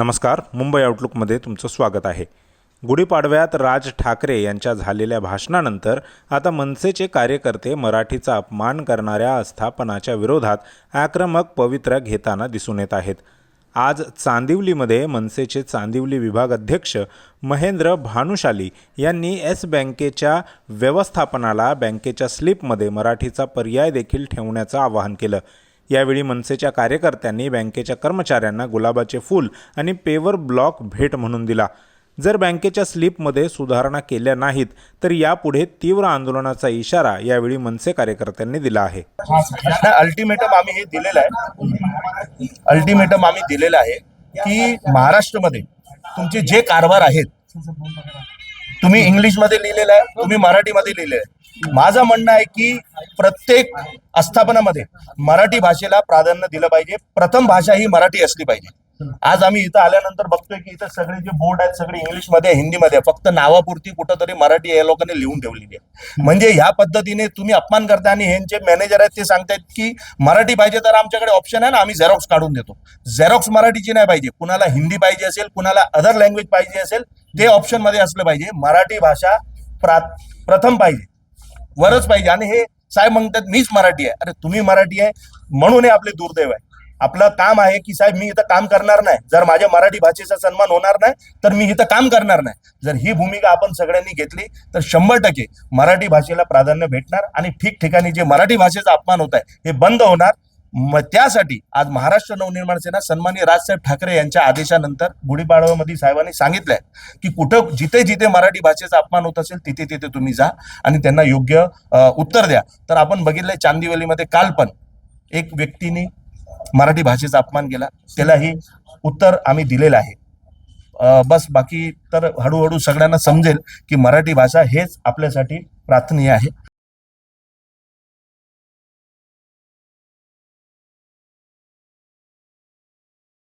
नमस्कार मुंबई आउटलुकमध्ये तुमचं स्वागत आहे. गुढीपाडव्यात राज ठाकरे यांच्या झालेल्या भाषणानंतर आता मनसेचे कार्यकर्ते मराठीचा अपमान करणाऱ्या आस्थापनाच्या विरोधात आक्रमक पवित्रा घेताना दिसून येत आहेत. आज चांदिवलीमध्ये मनसेचे चांदिवली विभाग अध्यक्ष महेंद्र भानुशाली यांनी एस बँकेच्या व्यवस्थापनाला बँकेच्या स्लिपमध्ये मराठीचा पर्याय देखील ठेवण्याचं आवाहन केलं. यावेळी मनसेच्या कार्यकर्त्यांनी बँकेच्या कर्मचाऱ्यांना गुलाबाचे फूल आणि पेवर ब्लॉक भेट म्हणून दिला. जर बँकेच्या स्लिपमध्ये सुधारणा केल्या नाहीत तर यापुढे तीव्र आंदोलनाचा इशारा यावेळी मनसे कार्यकर्त्यांनी दिला आहे. अल्टिमेटम आम्ही हे दिलेलं आहे. अल्टिमेटम आम्ही दिलेलं आहे की महाराष्ट्रामध्ये तुमचे जे कारभार आहेत तुम्ही इंग्लिशमध्ये लिहिलेलं आहे तुम्ही मराठीमध्ये लिहिलेलं आहे. माझं म्हणणं आहे की प्रत्येक आस्थापनामध्ये मराठी भाषेला प्राधान्य दिलं पाहिजे. प्रथम भाषा ही मराठी असली पाहिजे. आज आम्ही इथं आल्यानंतर बघतोय की इथं सगळे जे बोर्ड आहेत सगळे इंग्लिशमध्ये हिंदीमध्ये फक्त नावापुरती कुठंतरी मराठी या लोकांनी लिहून ठेवलेली आहे. म्हणजे ह्या पद्धतीने तुम्ही अपमान करता आणि ह्यांचे मॅनेजर आहेत ते सांगतायत की मराठी पाहिजे तर आमच्याकडे ऑप्शन आहे ना आम्ही झेरॉक्स काढून देतो. झेरॉक्स मराठीची नाही पाहिजे. कुणाला हिंदी पाहिजे असेल कुणाला अदर लँग्वेज पाहिजे असेल ते ऑप्शनमध्ये असलं पाहिजे. मराठी भाषा प्रा- प्रथम पाहिजे. वरच पाहिजे. आणि हे साहेब म्हणतात मीच मराठी आहे. अरे तुम्ही मराठी आहे म्हणून हे आपले दुर्दैव आहे. आपलं काम आहे की साहेब मी इथं काम करणार नाही. जर माझ्या मराठी भाषेचा सन्मान होणार नाही तर मी इथं काम करणार नाही. जर ही भूमिका आपण सगळ्यांनी घेतली तर शंभर टक्के मराठी भाषेला प्राधान्य भेटणार. आणि ठिकठिकाणी जे मराठी भाषेचा अपमान होत आहे हे बंद होणार. मग त्यासाठी आज महाराष्ट्र नवनिर्माण सेना सन्माननीय राजसाहेब ठाकरे यांच्या आदेशानंतर गुढीपाडव्यामध्ये साहेबांनी सांगितलंय की कुठं जिथे जिथे मराठी भाषेचा अपमान होत असेल तिथे तिथे तुम्ही जा आणि त्यांना योग्य उत्तर द्या. तर आपण बघितलंय चांदीवलीमध्ये काल पण एक व्यक्तीने मराठी भाषेचा अपमान केला. त्यालाही उत्तर आम्ही दिलेलं आहे. बस बाकी तर हळूहळू सगळ्यांना समजेल की मराठी भाषा हेच आपल्यासाठी प्रार्थनीय आहे.